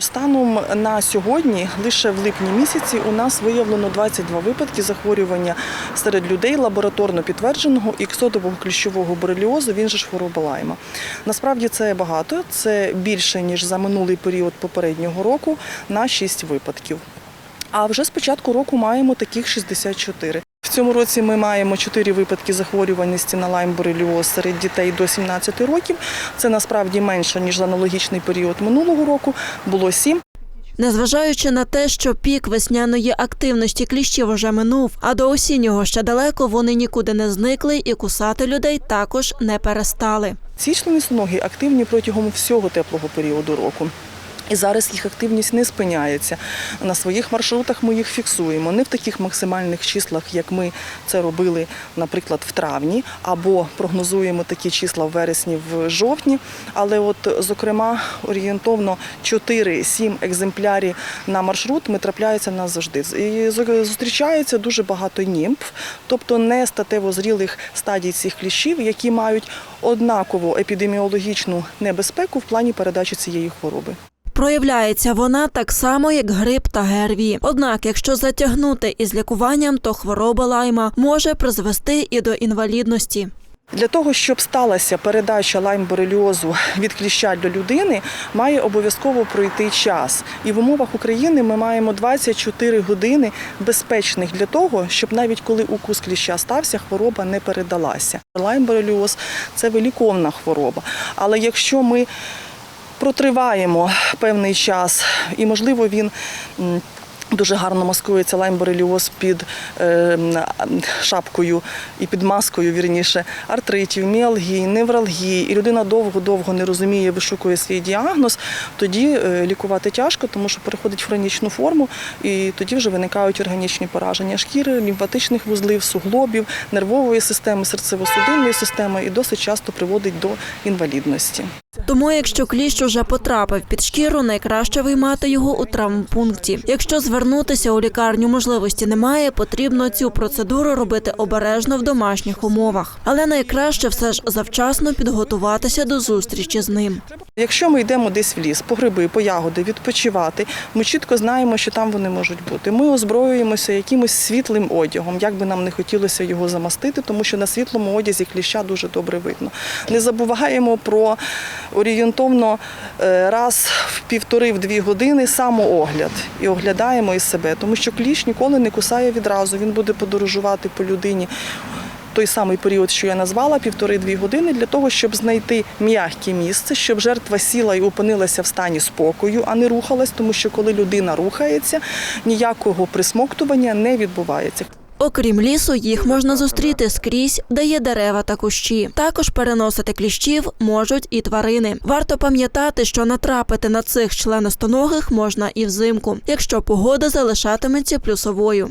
Станом на сьогодні, лише в липні місяці, у нас виявлено 22 випадки захворювання серед людей лабораторно підтвердженого іксодового кліщового бореліозу, він же ж хвороба лайма. Насправді це багато, це більше ніж за минулий період попереднього року на 6 випадків. А вже з початку року маємо таких 64. Цьому році ми маємо 4 випадки захворюваності на лайм-бореліоз серед дітей до 17 років. Це насправді менше ніж за аналогічний період минулого року. Було 7. Незважаючи на те, що пік весняної активності кліщів уже минув, а до осіннього ще далеко вони нікуди не зникли і кусати людей також не перестали. Ці членистоногие активні протягом всього теплого періоду року. І зараз їх активність не спиняється. На своїх маршрутах ми їх фіксуємо. Не в таких максимальних числах, як ми це робили, наприклад, в травні, або прогнозуємо такі числа в вересні, в жовтні. Але, от, зокрема, орієнтовно 4-7 екземплярів на маршрут ми трапляється нас завжди. І зустрічається дуже багато німф, тобто не статево зрілих стадій цих кліщів, які мають однакову епідеміологічну небезпеку в плані передачі цієї хвороби. Проявляється вона так само, як грип та ГРВІ. Однак, якщо затягнути із лікуванням, то хвороба лайма може призвести і до інвалідності. Для того, щоб сталася передача лайм-бореліозу від кліща до людини, має обов'язково пройти час. І в умовах України ми маємо 24 години безпечних для того, щоб навіть коли укус кліща стався, хвороба не передалася. Лайм-бореліоз – це виліковна хвороба. Але якщо ми протриваємо певний час, і можливо він. Дуже гарно маскується лайм-бореліоз під е, шапкою і під маскою, вірніше, артритів, міалгій, невралгій, і людина довго-довго не розуміє, вишукує свій діагноз, тоді е, лікувати тяжко, тому що переходить в хронічну форму, і тоді вже виникають органічні пораження шкіри, лімфатичних вузлів, суглобів, нервової системи, серцево-судинної системи і досить часто приводить до інвалідності. Тому, якщо кліщ уже потрапив під шкіру, найкраще виймати його у травмпункті. Якщо звернутися у лікарню можливості немає, потрібно цю процедуру робити обережно в домашніх умовах. Але найкраще все ж завчасно підготуватися до зустрічі з ним. Якщо ми йдемо десь в ліс, по гриби, по ягоди, відпочивати, ми чітко знаємо, що там вони можуть бути. Ми озброюємося якимось світлим одягом, як би нам не хотілося його замастити, тому що на світлому одязі кліща дуже добре видно. Не забуваємо про орієнтовно е, раз в півтори-дві години самоогляд і оглядаємо із себе, тому що кліщ ніколи не кусає відразу. Він буде подорожувати по людині. Той самий період, що я назвала, півтори-дві години, для того, щоб знайти м'яке місце, щоб жертва сіла і опинилася в стані спокою, а не рухалась, тому що коли людина рухається, ніякого присмоктування не відбувається. Окрім лісу, їх можна зустріти скрізь, де є дерева та кущі. Також переносити кліщів можуть і тварини. Варто пам'ятати, що натрапити на цих членостоногих можна і взимку, якщо погода залишатиметься плюсовою.